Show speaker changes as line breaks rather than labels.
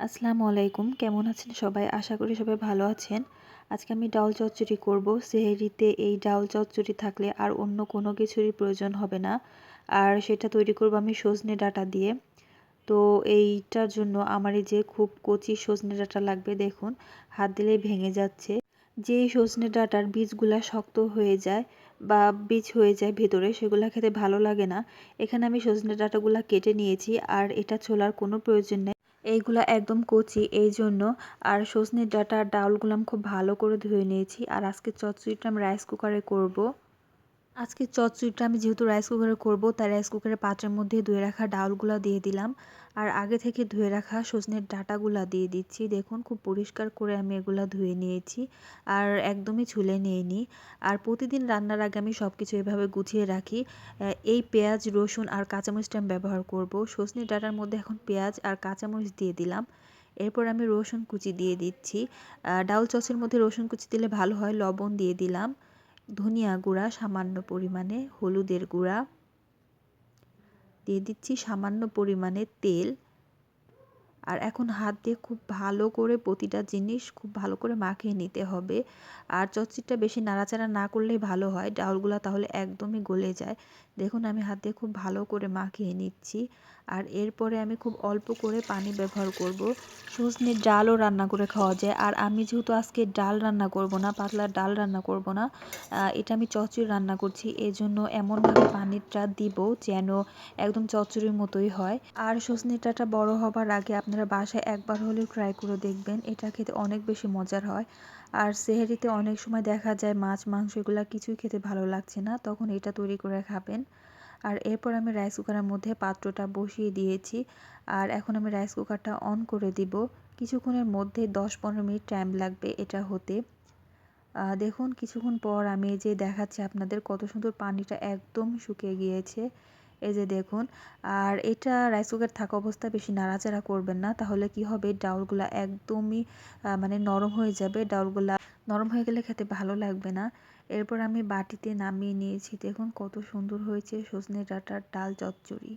আসসালামু আলাইকুম। কেমন আছেন সবাই? আশা করি সবাই ভালো আছেন। আজকে আমি ডাউল চচ্চড়ি করব। সেহেরিতে এই ডাউল চচ্চড়ি থাকলে আর অন্য কোনো কিছুরই প্রয়োজন হবে না। আর সেটা তৈরি করব আমি সজনে ডাটা দিয়ে। তো এইটার জন্য আমার এই যে খুব কচি সজনে ডাটা লাগবে, দেখুন, হাত দিলেই ভেঙে যাচ্ছে। যে সজনে ডাটার বীজগুলা শক্ত হয়ে যায় বা বীজ হয়ে যায় ভেতরে, সেগুলো খেতে ভালো লাগে না। এখানে আমি সজনে ডাটাগুলা কেটে নিয়েছি আর এটা ছোলার কোনো প্রয়োজন নেই। এইগুলা একদম কচি এই জন্য আর সজনে ডাটা ডাউলগুলো আমি খুব ভালো করে ধুয়ে নিয়েছি। আর আজকে চচ্চড়িটা আমি রাইস কুকারে করব। আজকে চচ্চড়িটা আমি যেহেতু রাইস কুকারে করব, তাই রাইস কুকারের পাত্রের মধ্যে ধুয়ে রাখা ডাউলগুলো দিয়ে দিলাম। আর আগে থেকে ধুয়ে রাখা সজনের ডাটাগুলো দিয়ে দিচ্ছি। দেখুন, খুব পরিষ্কার করে আমি এগুলো ধুয়ে নিয়েছি আর একদমই ছুলে নিইনি। আর প্রতিদিন রান্নার আগে আমি সব কিছু এভাবে গুছিয়ে রাখি। এই পেঁয়াজ, রসুন আর কাঁচামরিচটা আমি ব্যবহার করব। সজনের ডাটার মধ্যে এখন পেঁয়াজ আর কাঁচামরিচ দিয়ে দিলাম। এরপর আমি রসুন কুচি দিয়ে দিচ্ছি। ডাউল চচের মধ্যে রসুন কুচি দিলে ভালো হয়, লবণ দিয়ে দিলাম। ধনিয়া গুঁড়া সামান্য পরিমাণে হলুদের গুঁড়া দিয়ে দিচ্ছি সামান্য পরিমাণে তেল। আর এখন হাত দিয়ে খুব ভালো করে প্রতিটা জিনিস খুব ভালো করে মাখিয়ে নিতে হবে। আর চচ্চিটা বেশি নাড়াচাড়া না করলেই ভালো হয়। ডাউলগুলো তাহলে একদমই গলে যায়। দেখুন, আমি হাত দিয়ে খুব ভালো করে মাখিয়ে নিচ্ছি। আর এরপরে আমি খুব অল্প করে পানি ব্যবহার করব। সজনে ডালও রান্না করে খাওয়া যায়। আর আমি যেহেতু আজকে ডাল রান্না করব না, পাতলা ডাল রান্না করব না এটা আমি চচ্চড়ি রান্না করছি। এজন্য এমনভাবে পানিটা দিব যেন একদম চচ্চড়ির মতোই হয়। আর সজনে ডাঁটা বড় হবার আগে আপনারা বাসায় একবার হলেও ট্রাই করে দেখবেন। এটা খেতে অনেক বেশি মজার হয়। আর সেহেরিতে অনেক সময় দেখা যায় মাছ, মাংস এগুলো কিছুই খেতে ভালো লাগছে না, তখন এটা তৈরি করে খাবেন। আর এরপর আমি রাইস কুকারের মধ্যে পাত্রটা বসিয়ে দিয়েছি। আর এখন আমি রাইস কুকারটা অন করে দিব। কিছুক্ষণের মধ্যে দশ পনেরো মিনিট টাইম লাগবে এটা হতে। দেখুন, কিছুক্ষণ পর আমি যে দেখাচ্ছি আপনাদের, কত সুন্দর পানিটা একদম শুকিয়ে গিয়েছে। এই যে দেখুন, আর এটা রাইস কুকার থাকা অবস্থায় বেশি নাড়াচাড়া করবেন না। তাহলে কি হবে? ডাউলগুলা একদমই মানে নরম হয়ে যাবে। ডাউলগুলা নরম হয়ে গেলে খেতে ভালো লাগবে না। এরপর আমি বাটিতে নামিয়ে নিয়েছি। দেখুন কত সুন্দর হয়েছে সজনে ডাঁটার ডাল চচ্চড়ি।